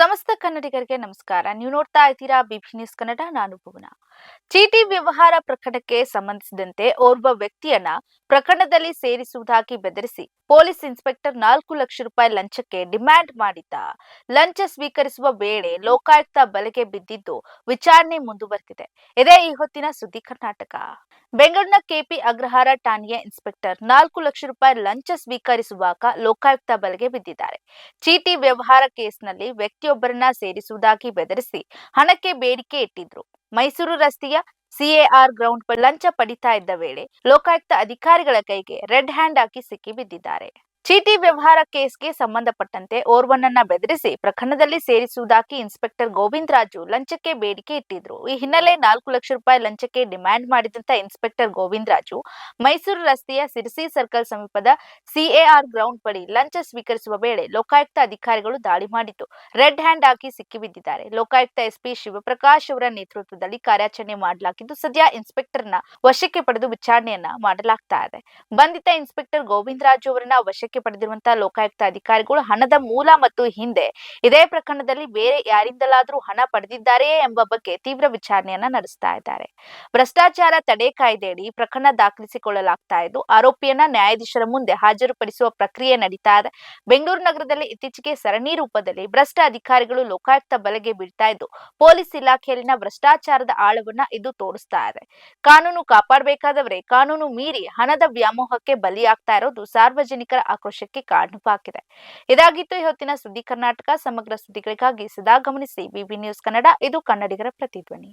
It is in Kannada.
സമസ്ത ಕನ್ನಡಿಗರಿಗೆ ನಮಸ್ಕಾರ. ನೀವು ನೋಡ್ತಾ ಇದ್ದೀರಾ ಬಿಬಿ ನ್ಯೂಸ್ ಕನ್ನಡ, ನಾನು ಭುವನ. ಚೀಟಿ ವ್ಯವಹಾರ ಪ್ರಕರಣಕ್ಕೆ ಸಂಬಂಧಿಸಿದಂತೆ ಓರ್ವ ವ್ಯಕ್ತಿಯನ್ನ ಪ್ರಕರಣದಲ್ಲಿ ಸೇರಿಸುವುದಾಗಿ ಬೆದರಿಸಿ ಪೊಲೀಸ್ ಇನ್ಸ್ಪೆಕ್ಟರ್ ನಾಲ್ಕು ಲಕ್ಷ ರೂಪಾಯಿ ಲಂಚಕ್ಕೆ ಡಿಮ್ಯಾಂಡ್ ಮಾಡಿದ್ದ. ಲಂಚ ಸ್ವೀಕರಿಸುವ ವೇಳೆ ಲೋಕಾಯುಕ್ತ ಬಲೆಗೆ ಬಿದ್ದಿದ್ದು ವಿಚಾರಣೆ ಮುಂದುವರೆದಿದೆ. ಇದೇ ಈ ಹೊತ್ತಿನ ಸುದ್ದಿ ಕರ್ನಾಟಕ. ಬೆಂಗಳೂರಿನ ಕೆಪಿ ಅಗ್ರಹಾರ ಠಾಣೆಯ ಇನ್ಸ್ಪೆಕ್ಟರ್ ನಾಲ್ಕು ಲಕ್ಷ ರೂಪಾಯಿ ಲಂಚ ಸ್ವೀಕರಿಸುವಾಗ ಲೋಕಾಯುಕ್ತ ಬಲೆಗೆ ಬಿದ್ದಿದ್ದಾರೆ. ಚೀಟಿ ವ್ಯವಹಾರ ಕೇಸ್ನಲ್ಲಿ ವ್ಯಕ್ತಿಯೊಬ್ಬರನ್ನ ಸೇರಿಸುವುದಾಗಿ ಬೆದರಿಸಿ ಹಣಕ್ಕೆ ಬೇಡಿಕೆ ಇಟ್ಟಿದ್ರು. ಮೈಸೂರು ರಸ್ತೆಯ ಸಿಎಆರ್ ಗ್ರೌಂಡ್ ಲಂಚ ಪಡಿತಾ ಇದ್ದ ವೇಳೆ ಲೋಕಾಯುಕ್ತ ಅಧಿಕಾರಿಗಳ ಕೈಗೆ ರೆಡ್ ಹ್ಯಾಂಡ್ ಹಾಕಿ ಸಿಕ್ಕಿ ಬಿದ್ದಿದ್ದಾರೆ. ಚೀಟಿ ವ್ಯವಹಾರ ಕೇಸ್ಗೆ ಸಂಬಂಧಪಟ್ಟಂತೆ ಓರ್ವನನ್ನ ಬೆದರಿಸಿ ಪ್ರಕರಣದಲ್ಲಿ ಸೇರಿಸುವುದಾಗಿ ಇನ್ಸ್ಪೆಕ್ಟರ್ ಗೋವಿಂದ್ ರಾಜು ಲಂಚಕ್ಕೆ ಬೇಡಿಕೆ ಇಟ್ಟಿದ್ರು. ಈ ಹಿನ್ನೆಲೆ ನಾಲ್ಕು ಲಕ್ಷ ರೂಪಾಯಿ ಲಂಚಕ್ಕೆ ಡಿಮ್ಯಾಂಡ್ ಮಾಡಿದಂತ ಇನ್ಸ್ಪೆಕ್ಟರ್ ಗೋವಿಂದ್ ರಾಜು ಮೈಸೂರು ರಸ್ತೆಯ ಸಿರಿಸಿ ಸರ್ಕಲ್ ಸಮೀಪದ ಸಿಎಆರ್ ಗ್ರೌಂಡ್ ಬಳಿ ಲಂಚ ಸ್ವೀಕರಿಸುವ ವೇಳೆ ಲೋಕಾಯುಕ್ತ ಅಧಿಕಾರಿಗಳು ದಾಳಿ ಮಾಡಿದ್ದು. ರೆಡ್ ಹ್ಯಾಂಡ್ ಹಾಕಿ ಸಿಕ್ಕಿಬಿದ್ದಿದ್ದಾರೆ. ಲೋಕಾಯುಕ್ತ ಎಸ್ಪಿ ಶಿವಪ್ರಕಾಶ್ ಅವರ ನೇತೃತ್ವದಲ್ಲಿ ಕಾರ್ಯಾಚರಣೆ ಮಾಡಲಾಗಿದ್ದು, ಸದ್ಯ ಇನ್ಸ್ಪೆಕ್ಟರ್ನ ವಶಕ್ಕೆ ಪಡೆದು ವಿಚಾರಣೆಯನ್ನ ಮಾಡಲಾಗ್ತಾ ಇದೆ. ಬಂಧಿತ ಇನ್ಸ್ಪೆಕ್ಟರ್ ಗೋವಿಂದ್ ರಾಜು ಅವರನ್ನ ವಶಕ್ಕೆ ಪಡೆದಿರುವಂತಹ ಲೋಕಾಯುಕ್ತ ಅಧಿಕಾರಿಗಳು ಹಣದ ಮೂಲ ಮತ್ತು ಹಿಂದೆ. ಇದೇ ಪ್ರಕರಣದಲ್ಲಿ ಬೇರೆ ಯಾರಿಂದಲಾದ್ರೂ ಹಣ ಪಡೆದಿದ್ದಾರೆಯೇ ಎಂಬ ಬಗ್ಗೆ ತೀವ್ರ ವಿಚಾರಣೆಯನ್ನ ನಡೆಸ್ತಾ ಇದ್ದಾರೆ. ಭ್ರಷ್ಟಾಚಾರ ತಡೆ ಕಾಯ್ದೆಯಡಿ ಪ್ರಕರಣ ದಾಖಲಿಸಿಕೊಳ್ಳಲಾಗ್ತಾ ಇದ್ದು, ಆರೋಪಿಯನ್ನ ನ್ಯಾಯಾಧೀಶರ ಮುಂದೆ ಹಾಜರುಪಡಿಸುವ ಪ್ರಕ್ರಿಯೆ ನಡೀತಾ ಇದೆ. ಬೆಂಗಳೂರು ನಗರದಲ್ಲಿ ಇತ್ತೀಚೆಗೆ ಸರಣಿ ರೂಪದಲ್ಲಿ ಭ್ರಷ್ಟ ಅಧಿಕಾರಿಗಳು ಲೋಕಾಯುಕ್ತ ಬಲೆಗೆ ಬೀಳ್ತಾ ಇದ್ದು, ಪೊಲೀಸ್ ಇಲಾಖೆಯಲ್ಲಿನ ಭ್ರಷ್ಟಾಚಾರದ ಆಳವನ್ನ ಇದು ತೋರಿಸ್ತಾ ಇದೆ. ಕಾನೂನು ಕಾಪಾಡಬೇಕಾದವರೇ, ಕಾನೂನು ಮೀರಿ ಹಣದ ವ್ಯಾಮೋಹಕ್ಕೆ ಬಲಿಯಾಗ್ತಾ ಇರೋದು ಸಾರ್ವಜನಿಕರ ಆಕ್ರೋಶಕ್ಕೆ ಕಾರಣವಾಗಿದೆ ಇದಾಗಿತ್ತು ಇವತ್ತಿನ ಸುದ್ದಿ ಕರ್ನಾಟಕ. ಸಮಗ್ರ ಸುದ್ದಿಗಳಿಗಾಗಿ ಸದಾ ಗಮನಿಸಿ. BB news Kannada. ಇದು ಕನ್ನಡಿಗರ ಪ್ರತಿಧ್ವನಿ.